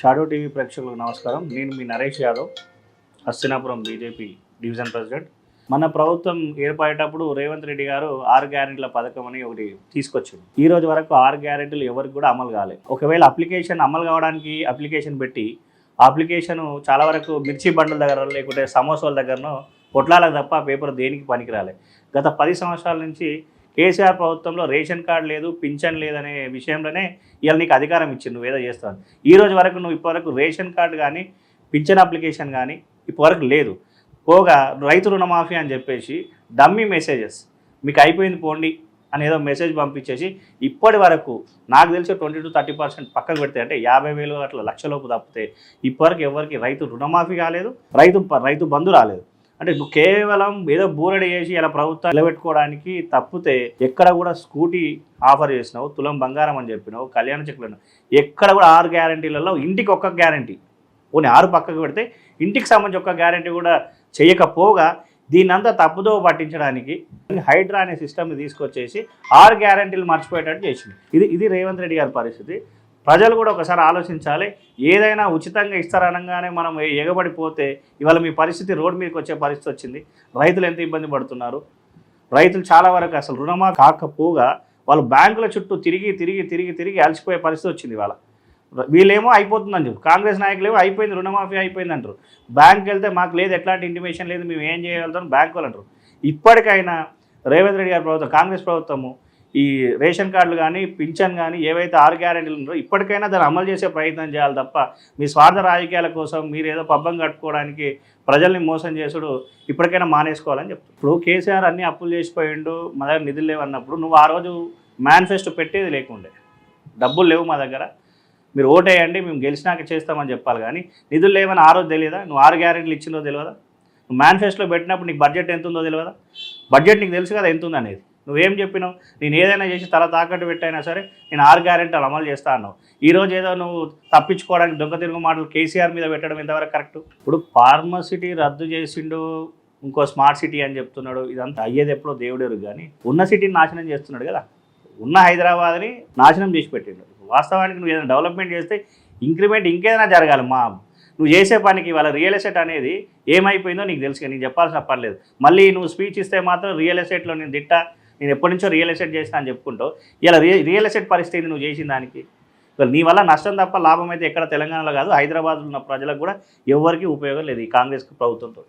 Shadow TV ప్రేక్షకులకు నమస్కారం. నేను మీ Naresh Yadav Hastinapuram BJP division president. మన ప్రభుత్వం ఏర్పడేటప్పుడు రేవంత్ రెడ్డి గారు ఆరు గ్యారెంటీల పథకం అని ఒకటి తీసుకొచ్చింది ఈ రోజు వరకు ఆరు గ్యారెంటీలు ఎవరికి కూడా అమలు కాలేదు ఒకవేళ అప్లికేషన్ అమలు కావడానికి అప్లికేషన్ పెట్టి ఆ అప్లికేషన్ చాలా వరకు మిర్చి బండ్ల దగ్గర లేకుంటే సమోసాల దగ్గరనో పొట్లాలకు తప్ప పేపర్ దేనికి పనికిరాలే. గత పది సంవత్సరాల నుంచి కేసీఆర్ ప్రభుత్వంలో రేషన్ కార్డు లేదు పింఛన్ లేదనే విషయంలోనే ఇవాళ నీకు అధికారం ఇచ్చింది నువ్వు ఏదో చేస్తావు. ఈ రోజు వరకు నువ్వు ఇప్పటివరకు రేషన్ కార్డు కానీ పింఛన్ అప్లికేషన్ కానీ ఇప్పటివరకు లేదు. పోగా రైతు రుణమాఫీ అని చెప్పేసి డమ్మీ మెసేజెస్. మీకు అయిపోయింది పోండి అని ఏదో మెసేజ్ పంపించేసి ఇప్పటి వరకు నాకు తెలిసి ట్వంటీ టు థర్టీ పర్సెంట్ పక్కకు పెడితే అంటే యాభై వేలు అట్లా లక్షలోపు తప్పితే ఇప్పటివరకు ఎవరికి రైతు రుణమాఫీ కాలేదు రైతు రైతు బంధు రాలేదు. అంటే నువ్వు కేవలం ఏదో బూరడి చేసి ఇలా ప్రభుత్వం నిలబెట్టుకోవడానికి తప్పితే ఎక్కడ కూడా స్కూటీ ఆఫర్ చేసినావు తులం బంగారం అని చెప్పినావు కళ్యాణ చెక్కులను ఎక్కడ కూడా ఆరు గ్యారంటీలలో ఇంటికి ఒక్క గ్యారంటీ. పోనీ ఆరు పక్కకు పెడితే ఇంటికి సంబంధించి ఒక్క గ్యారంటీ కూడా చేయకపోగా దీన్నంతా తప్పుదో పట్టించడానికి హైడ్రా అనే సిస్టమ్ని తీసుకొచ్చేసి ఆరు గ్యారంటీలు మర్చిపోయేటట్టు చేసింది. ఇది ఇది రేవంత్ రెడ్డి గారి పరిస్థితి. ప్రజలు కూడా ఒకసారి ఆలోచించాలి. ఏదైనా ఉచితంగా ఇస్తారనగానే మనం ఎగబడిపోతే ఇవాళ మీ పరిస్థితి రోడ్ మీదకి వచ్చే పరిస్థితి వచ్చింది. రైతులు ఎంత ఇబ్బంది పడుతున్నారు? రైతులు చాలా వరకు అసలు రుణమా కాకపోగా వాళ్ళు బ్యాంకుల చుట్టూ తిరిగి తిరిగి తిరిగి తిరిగి అలసిపోయే పరిస్థితి వచ్చింది ఇవాళ. వీళ్ళేమో అయిపోతుందని చెప్పి. కాంగ్రెస్ నాయకులేమో అయిపోయింది రుణమాఫీ అయిపోయింది అంటారు. బ్యాంక్ వెళ్తే మాకు లేదు ఎట్లాంటి ఇంటిమేషన్ లేదు మేము ఏం చేయగలుగుతాం బ్యాంక్ వాళ్ళు అంటారు. ఇప్పటికైనా రేవంత్ రెడ్డి గారి ప్రభుత్వం కాంగ్రెస్ ప్రభుత్వము ఈ రేషన్ కార్డులు కానీ పింఛన్ కానీ ఏవైతే ఆరు గ్యారెంటీలు ఉన్నారో ఇప్పటికైనా దాన్ని అమలు చేసే ప్రయత్నం చేయాలి తప్ప మీ స్వార్థ రాజకీయాల కోసం మీరు ఏదో పబ్బం కట్టుకోవడానికి ప్రజల్ని మోసం చేసుడు ఇప్పటికైనా మానేసుకోవాలని చెప్తాను ఇప్పుడు కేసీఆర్ అన్ని అప్పులు చేసిపోయిండు మా దగ్గర నిధులు లేవన్నప్పుడు నువ్వు ఆ రోజు మేనిఫెస్టో పెట్టేది లేకుండే. డబ్బులు లేవు మా దగ్గర. మీరు ఓటేయండి మేము గెలిచినాక చేస్తామని చెప్పాలి కానీ నిధులు లేవని ఆ రోజు తెలియదా? నువ్వు ఆరు గ్యారెంటీలు ఇచ్చిందో తెలియదా? నువ్వు మేనిఫెస్టోలో పెట్టినప్పుడు నీకు బడ్జెట్ ఎంత ఉందో తెలియదా? బడ్జెట్ నీకు తెలుసు కదా ఎంత ఉంది అనేది నువ్వేం చెప్పినావు? నేను ఏదైనా చేసి తల తాకట్టు పెట్టైనా సరే నేను ఆరు గ్యారెంటీలు అమలు చేస్తా అన్నావు. ఈరోజు ఏదో నువ్వు తప్పించుకోవడానికి దొంగ తిరుగు మాటలు కేసీఆర్ మీద పెట్టడం ఎంతవరకు కరెక్ట్? ఇప్పుడు ఫార్మసిటీ రద్దు చేసిండు ఇంకో స్మార్ట్ సిటీ అని చెప్తున్నాడు ఇదంతా అయ్యేది ఎప్పుడో దేవుడేరు కానీ ఉన్న సిటీని నాశనం చేస్తున్నాడు కదా. ఉన్న హైదరాబాద్ని నాశనం చేసి పెట్టిండు. వాస్తవానికి నువ్వు ఏదైనా డెవలప్మెంట్ చేస్తే ఇంక్రిమెంట్ ఇంకేదైనా జరగాలి మా నువ్వు చేసే పనికి వాళ్ళ రియల్ ఎస్టేట్ అనేది ఏమైపోయిందో నీకు తెలుసు కానీ నీకు చెప్పాల్సిన పర్లేదు మళ్ళీ నువ్వు స్పీచ్ ఇస్తే మాత్రం రియల్ ఎస్టేట్లో నేను దిట్ట నేను ఎప్పటి నుంచో రియల్ ఎస్టేట్ చేసిన అని చెప్పుకుంటావు. ఇలా రియల్ ఎస్టేట్ పరిస్థితి నువ్వు చేసిన దానికి. నీ వల్ల నష్టం తప్ప లాభం అయితే ఎక్కడ తెలంగాణలో కాదు హైదరాబాద్లో ఉన్న ప్రజలకు కూడా ఎవరికీ ఉపయోగం లేదు ఈ కాంగ్రెస్ ప్రభుత్వంతో